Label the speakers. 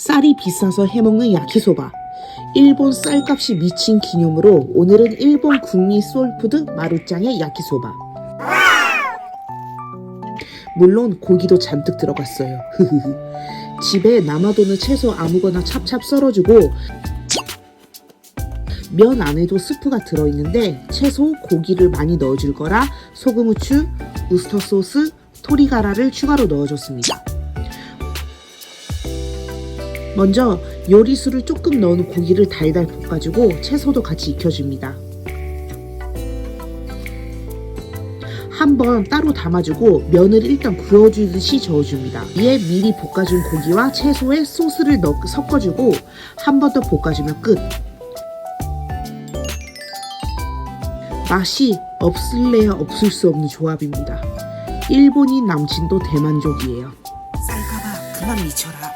Speaker 1: 쌀이 비싸서 해먹는 야키소바. 일본 쌀값이 미친 기념으로 오늘은 일본 국민 소울푸드 마루짱의 야키소바. 물론 고기도 잔뜩 들어갔어요. 집에 남아도는 채소 아무거나 찹찹 썰어주고 면 안에도 스프가 들어있는데 채소, 고기를 많이 넣어줄 거라 소금, 후추, 우스터 소스, 토리가라를 추가로 넣어줬습니다. 먼저 요리수를 조금 넣은 고기를 달달 볶아주고 채소도 같이 익혀줍니다. 한번 따로 담아주고 면을 일단 구워주듯이 저어줍니다. 위에 미리 볶아준 고기와 채소에 소스를 넣, 섞어주고 한 번 더 볶아주면 끝. 맛이 없을래야 없을 수 없는 조합입니다. 일본인 남친도 대만족이에요.
Speaker 2: 쌀가봐 그만 미쳐라